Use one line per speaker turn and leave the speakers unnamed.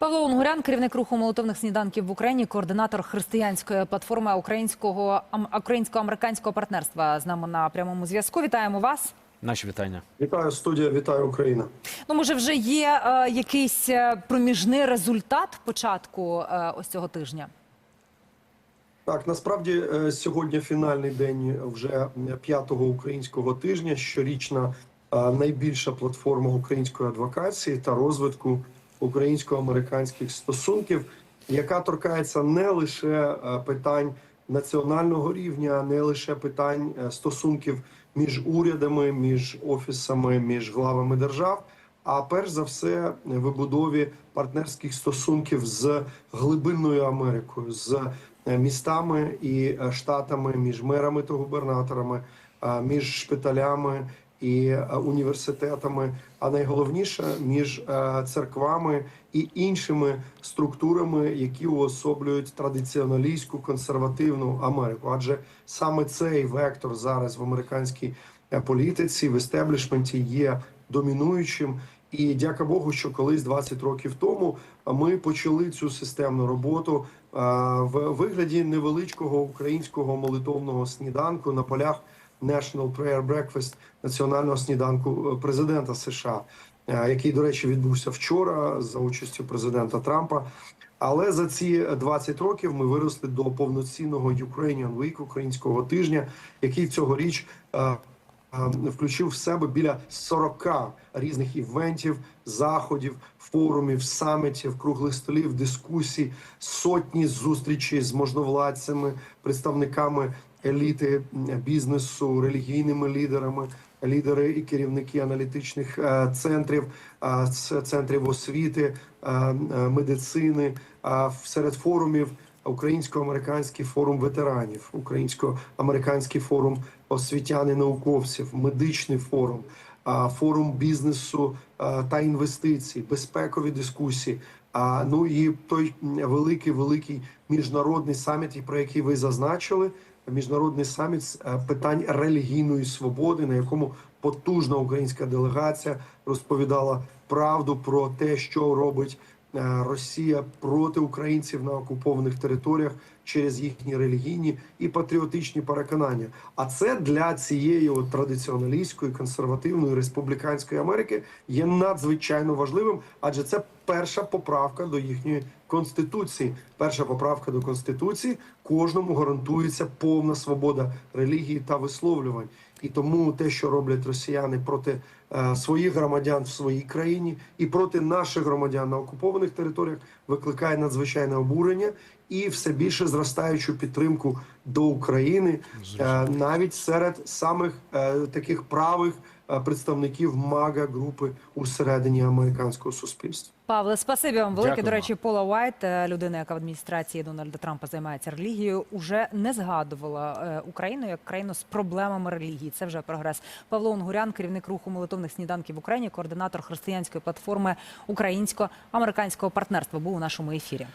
Павло Унгурян, керівник руху молитовних сніданків в Україні, координатор християнської платформи українського українсько-американського партнерства з нами на прямому зв'язку. Вітаємо вас.
Наші вітання.
Вітаю студія, вітаю Україна.
Ну, може, вже є е, якийсь е, проміжний результат початку е, ось цього тижня.
Так, насправді е, сьогодні фінальний день вже п'ятого українського тижня. Щорічна е, найбільша платформа української адвокації та розвитку українсько-американських стосунків, яка торкається не лише е, питань національного рівня, не лише питань е, стосунків між урядами, між офісами, між главами держав. А перш за все, вибудові партнерських стосунків з глибинною Америкою, з е, містами і штатами, між мерами та губернаторами, між шпиталями і е, університетами. А найголовніше між е, церквами і іншими структурами, які уособлюють традиціоналістську консервативну Америку. Адже саме цей вектор зараз в американській е, політиці в естеблішменті є домінуючим. І дяка Богу, що колись 20 років тому ми почали цю системну роботу в вигляді невеличкого українського молитовного сніданку на полях National Prayer Breakfast національного сніданку е, президента США, е, який, до речі, відбувся вчора за участю президента Трампа. Але за ці 20 років ми виросли до повноцінного Ukrainian Week, українського тижня, який цьогоріч е, включив в себе біля 40 різних івентів, заходів, форумів, самітів, круглих столів, дискусій, сотні зустрічей з можновладцями, представниками еліти бізнесу, релігійними лідерами, лідери і керівники аналітичних е, центрів, е, центрів освіти, е, е, медицини, серед форумів. Українсько-американський форум ветеранів, українсько-американський форум освітян науковців, медичний форум, форум бізнесу та інвестицій, безпекові дискусії. А ну і той великий великий міжнародний саміт, про який ви зазначили, міжнародний саміт з е, питань релігійної свободи, на якому потужна українська делегація розповідала правду про те, що робить Росія проти українців на окупованих територіях через їхні релігійні і патріотичні переконання. А це для цієї от традиціоналістської, консервативної республіканської Америки є надзвичайно важливим, адже це перша поправка до їхньої конституції. Перша поправка до конституції кожному гарантується повна свобода релігії та висловлювань. І тому те, що роблять росіяни проти е, своїх громадян в своїй країні і проти наших громадян на окупованих територіях, викликає надзвичайне обурення і все більше зростаючу підтримку до України, е, навіть серед самих е, таких правих е, представників мага групи усередині американського суспільства.
Павле, спасибі вам велике. До речі, Пола Уайт, людина, яка в адміністрації Дональда Трампа займається релігією, уже не згадувала Україну як країну з проблемами релігії. Це вже прогрес. Павло Унгурян, керівник руху молитовних сніданків в Україні, координатор християнської платформи українсько-американського партнерства, був у нашому ефірі.